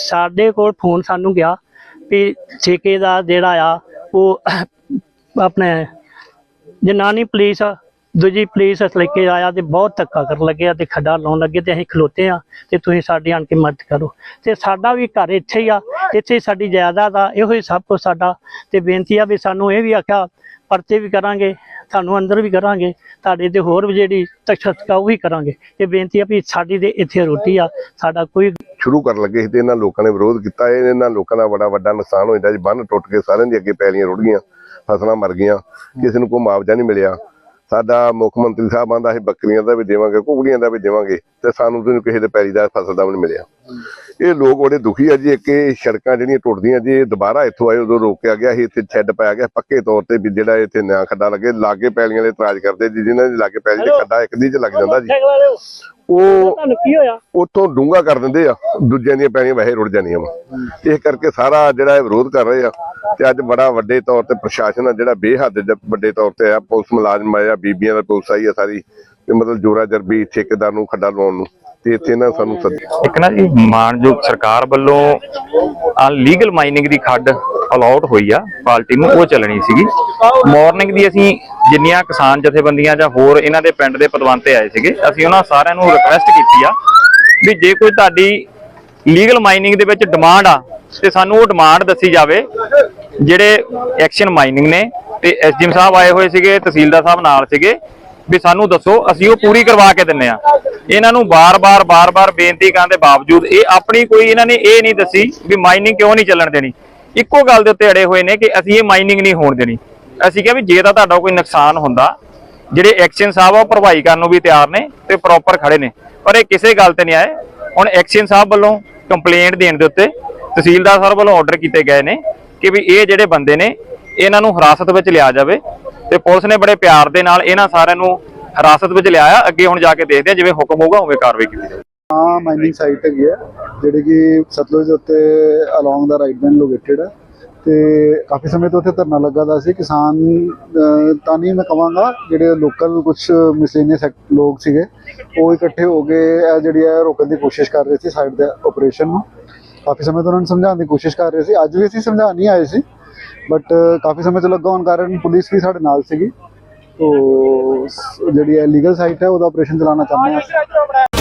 ਸਾਡੇ ਕੋਲ ਫੋਨ ਸਾਨੂੰ ਗਿਆ ਵੀ ਠੇਕੇ ਦਾ ਜਿਹੜਾ ਆ, ਉਹ ਆਪਣੇ ਜਨਾਨੀ ਪੁਲਿਸ, ਦੂਜੀ ਪੁਲਿਸ ਲੈ ਕੇ ਆਇਆ ਤੇ ਬਹੁਤ ਧੱਕਾ ਕਰਨ ਲੱਗਿਆ ਤੇ ਖੱਡਾ ਲਾਉਣ ਲੱਗੇ ਤੇ ਅਸੀਂ ਖਲੋਤੇ ਆ ਤੇ ਤੁਸੀਂ ਸਾਡੀ ਆਣ ਕੇ ਮਦਦ ਕਰੋ। ਤੇ ਸਾਡਾ ਵੀ ਘਰ ਇੱਥੇ ਹੀ ਆ ਇੱਥੇ ਸਾਡੀ ਜਾਇਦਾਦ ਆ, ਇਹੋ ਹੀ ਸਭ ਕੁਝ ਸਾਡਾ। ਤੇ ਬੇਨਤੀ ਆ ਵੀ ਸਾਨੂੰ ਇਹ ਵੀ ਆਖਿਆ, ਪਰਚੇ ਵੀ ਕਰਾਂਗੇ, ਤੁਹਾਨੂੰ ਅੰਦਰ ਵੀ ਕਰਾਂਗੇ, ਤੁਹਾਡੇ ਤੇ ਹੋਰ ਵੀ ਜਿਹੜੀ ਤਸ਼ੱਦਦ ਉਹ ਵੀ ਕਰਾਂਗੇ। ਇਹ ਬੇਨਤੀ ਆ ਵੀ ਸਾਡੀ ਤੇ ਇੱਥੇ ਰੋਟੀ ਆ, ਸਾਡਾ ਕੋਈ ਸ਼ੁਰੂ ਕਰਨ ਲੱਗੇ ਸੀ ਤੇ ਇਹਨਾਂ ਲੋਕਾਂ ਨੇ ਵਿਰੋਧ ਕੀਤਾ। ਇਹਨਾਂ ਲੋਕਾਂ ਦਾ ਬੜਾ ਵੱਡਾ ਨੁਕਸਾਨ ਹੋ ਜਾਂਦਾ ਜੀ। ਬੰਨ ਟੁੱਟ ਕੇ ਸਾਰਿਆਂ ਦੀ ਅੱਗੇ ਪੈਲੀਆਂ ਰੁੜ ਗਈਆਂ, ਫਸਲਾਂ ਮਰ ਗਈਆਂ, ਕਿਸੇ ਨੂੰ ਕੋਈ ਮੁਆਵਜ਼ਾ ਨਹੀਂ ਮਿਲਿਆ। ਸਾਡਾ ਮੁੱਖ ਮੰਤਰੀ ਸਾਹਿਬ ਆਂਦਾ ਸੀ ਬੱਕਰੀਆਂ ਦਾ ਵੀ ਦੇਵਾਂਗੇ ਕੁਕੜੀਆਂ ਦਾ ਵੀ ਦੇਵਾਂਗੇ ਤੇ ਸਾਨੂੰ ਤੇ ਕਿਸੇ ਦੇ ਪੈਲੀ ਦਾ ਫਸਲ ਦਾ ਵੀ ਨਹੀਂ ਮਿਲਿਆ। ਇਹ ਲੋਕ ਬੜੇ ਦੁਖੀ ਆ ਜੀ ਇੱਕ ਇਹ ਸੜਕਾਂ ਜਿਹੜੀਆਂ ਟੁੱਟਦੀਆਂ ਜੀ ਦੁਬਾਰਾ ਇੱਥੋਂ ਆਏ ਉਦੋਂ ਰੋਕਿਆ ਗਿਆ ਸੀ ਇੱਥੇ ਛੱਡ ਪਾਇਆ ਗਿਆ ਪੱਕੇ ਤੌਰ ਤੇ ਵੀ ਜਿਹੜਾ ਇੱਥੇ ਨਿਆਂ ਖੱਡਾ ਲੱਗੇ ਲਾਗੇ ਪੈਲੀਆਂ ਵਾਲੇ ਇਤਰਾਜ਼ ਕਰਦੇ ਜੀ ਜਿਨ੍ਹਾਂ ਦੇ ਲਾਗੇ ਪੈਲੀ ਤੇ ਖੱਡਾ ਇੱਕ ਦੀ ਚ ਲੱਗ ਜਾਂਦਾ ਜੀ। ਉਹ ਤੁਹਾਨੂੰ ਕੀ ਹੋਇਆ? ਉੱਥੋਂ ਡੂੰਗਾ ਕਰ ਦਿੰਦੇ ਆ। ਦੂਜਿਆਂ ਦੀਆਂ ਪੈਣੀਆਂ ਵੈਸੇ ਰੁੜ ਜਾਂਦੀਆਂ ਵਾ। ਇਸ ਕਰਕੇ ਸਾਰਾ ਜਿਹੜਾ ਇਹ ਵਿਰੋਧ ਕਰ ਰਹੇ ਆ ਤੇ ਅੱਜ ਬੜਾ ਵੱਡੇ ਤੌਰ ਤੇ ਪ੍ਰਸ਼ਾਸਨ ਆ ਜਿਹੜਾ ਬੇਹੱਦ ਜ- ਵੱਡੇ ਤੌਰ ਤੇ ਆ ਪੁਲਿਸ ਮੁਲਾਜ਼ਮ ਆਇਆ ਬੀਬੀਆਂ ਦਾ ਪੁਲਿਸ ਆਈ ਆ ਸਾਰੀ ਤੇ ਮਤਲਬ ਜੋਰਾ ਜਰਬੀ ਠੇਕੇਦਾਰ ਨੂੰ ਖੱਡਾ ਲਵਾਉਣ ਨੂੰ ਤੇ ਇੱਥੇ ਨਾ ਸਾਨੂੰ ਸੱਦਿਆ ਇੱਕ ਨਾ ਜੀ ਮਾਨਯੋਗ ਸਰਕਾਰ ਵੱਲੋਂ ਲੀਗਲ ਮਾਈਨਿੰਗ ਦੀ ਖੱਡ ਅਲਾਉਟ ਹੋਈ ਆ ਪਾਰਟੀ ਨੂੰ ਉਹ ਚੱਲਣੀ ਸੀਗੀ। ਮਾਰਨਿੰਗ ਦੀ ਅਸੀਂ ਜਿੰਨੀਆਂ ਕਿਸਾਨ ਜਥੇਬੰਦੀਆਂ ਜਾਂ ਹੋਰ ਇਹਨਾਂ ਦੇ ਪਿੰਡ ਦੇ ਪਦਵੰਤੇ ਆਏ ਸੀਗੇ, ਅਸੀਂ ਉਹਨਾਂ ਸਾਰਿਆਂ ਨੂੰ ਰਿਕੁਐਸਟ ਕੀਤੀ ਆ ਵੀ ਜੇ ਕੋਈ ਤੁਹਾਡੀ ਲੀਗਲ ਮਾਈਨਿੰਗ ਦੇ ਵਿੱਚ ਡਿਮਾਂਡ ਆ, ਤੇ ਸਾਨੂੰ ਉਹ ਡਿਮਾਂਡ ਦੱਸੀ ਜਾਵੇ, ਜਿਹੜੇ ਐਕਸ਼ਨ ਮਾਈਨਿੰਗ ਨੇ, ਤੇ ਐਸਡੀਐਮ ਸਾਹਿਬ ਆਏ ਹੋਏ ਸੀਗੇ, ਤਹਿਸੀਲਦਾਰ ਸਾਹਿਬ ਨਾਲ ਸੀਗੇ, ਵੀ ਸਾਨੂੰ ਦੱਸੋ, ਅਸੀਂ ਉਹ ਪੂਰੀ ਕਰਵਾ ਕੇ ਦਿੰਨੇ ਆ। ਇਹਨਾਂ ਨੂੰ ਬਾਰ-ਬਾਰ ਬਾਰ-ਬਾਰ ਬੇਨਤੀ ਕਰਨ ਦੇ ਬਾਵਜੂਦ ਇਹ ਆਪਣੀ ਕੋਈ ਇਹਨਾਂ ਨੇ ਇਹ ਨਹੀਂ ਦੱਸੀ ਵੀ ਮਾਈਨਿੰਗ ਕਿਉਂ ਨਹੀਂ ਚੱਲਣ ਦੇਣੀ। ਇੱਕੋ ਗੱਲ ਦੇ ਉੱਤੇ ਅੜੇ ਹੋਏ ਨੇ ਕਿ ਅਸੀਂ ਇਹ ਮਾਈਨਿੰਗ ਨਹੀਂ ਹੋਣ ਦੇਣੀ। ਅਸੀਂ ਕਿਹਾ ਵੀ ਜੇ ਤਾਂ ਤੁਹਾਡਾ ਕੋਈ ਨੁਕਸਾਨ ਹੁੰਦਾ, ਜਿਹੜੇ ਐਕਸ਼ਨ ਸਾਹਿਬ ਆ ਉਹ ਭਰਵਾਈ ਕਰਨ ਨੂੰ ਵੀ ਤਿਆਰ ਨੇ ਤੇ ਪ੍ਰੋਪਰ ਖੜੇ ਨੇ। ਪਰ ਇਹ ਕਿਸੇ ਗੱਲ ਤੇ ਨਹੀਂ ਆਏ। ਹੁਣ ਐਕਸ਼ਨ ਸਾਹਿਬ ਵੱਲੋਂ ਕੰਪਲੇਂਟ ਦੇਣ ਦੇ ਉੱਤੇ ਤਹਿਸੀਲਦਾਰ ਸਾਹਿਬ ਵੱਲੋਂ ਆਰਡਰ ਕੀਤੇ ਗਏ ਨੇ ਕਿ ਵੀ ਇਹ ਜਿਹੜੇ ਬੰਦੇ ਨੇ, ਇਹਨਾਂ ਨੂੰ ਹਿਰਾਸਤ ਵਿੱਚ ਲਿਆ ਜਾਵੇ ਤੇ ਪੁਲਿਸ ਨੇ ਬੜੇ ਪਿਆਰ ਦੇ ਨਾਲ ਇਹਨਾਂ ਸਾਰਿਆਂ ਨੂੰ ਹਿਰਾਸਤ ਵਿੱਚ ਲਿਆਇਆ। ਅੱਗੇ ਹੁਣ ਜਾ ਕੇ ਦੇਖਦੇ ਆ ਜਿਵੇਂ ਹੁਕਮ ਹੋਊਗਾ, ਉਵੇਂ ਕਾਰਵਾਈ ਕੀਤੀ ਜਾਵੇ ਹਾਂ ਮਾਈਨਿੰਗ ਸਾਈਟ ਹੈਗੀ ਹੈ ਜਿਹੜੀ ਕਿ ਸਤਲੁਜ ਉੱਤੇ along the right bank located ਹੈ ਤੇ ਕਾਫੀ ਸਮੇਂ ਤੋਂ ਉੱਥੇ ਧਰਨਾ ਲੱਗਾ ਦਾ ਸੀ। ਕਿਸਾਨ ਤਾਂ ਨਹੀਂ ਮੈਂ ਕਵਾਂਗਾ, ਜਿਹੜੇ ਲੋਕਲ ਕੁਝ ਮਿਸਲੇਨੀਅਸ ਲੋਕ ਸੀਗੇ, ਉਹ ਇਕੱਠੇ ਹੋ ਕੇ ਇਹ ਜਿਹੜੀ ਹੈ ਰੋਕਣ ਦੀ ਕੋਸ਼ਿਸ਼ ਕਰ ਰਹੇ ਸੀ ਸਾਈਡ ਦੇ ਆਪਰੇਸ਼ਨ ਨੂੰ। ਕਾਫੀ ਸਮੇਂ ਤੋਂ ਉਹਨਾਂ ਨੂੰ ਸਮਝਾਉਣ ਦੀ ਕੋਸ਼ਿਸ਼ ਕਰ ਰਹੇ ਸੀ। ਅੱਜ ਵੀ ਅਸੀਂ ਸਮਝਾਉਣ ਨਹੀਂ ਆਏ ਸੀ ਬਟ ਕਾਫੀ ਸਮੇਂ ਤੋਂ ਲੱਗਾ ਹੋਣ ਕਾਰਨ ਪੁਲਿਸ ਵੀ ਸਾਡੇ ਨਾਲ ਸੀਗੀ। ਤੋ ਜਿਹੜੀ ਹੈ ਲੀਗਲ ਸਾਈਟ ਹੈ, ਉਹਦਾ ਆਪਰੇਸ਼ਨ ਚਲਾਉਣਾ ਚਾਹੁੰਦੇ ਹਾਂ।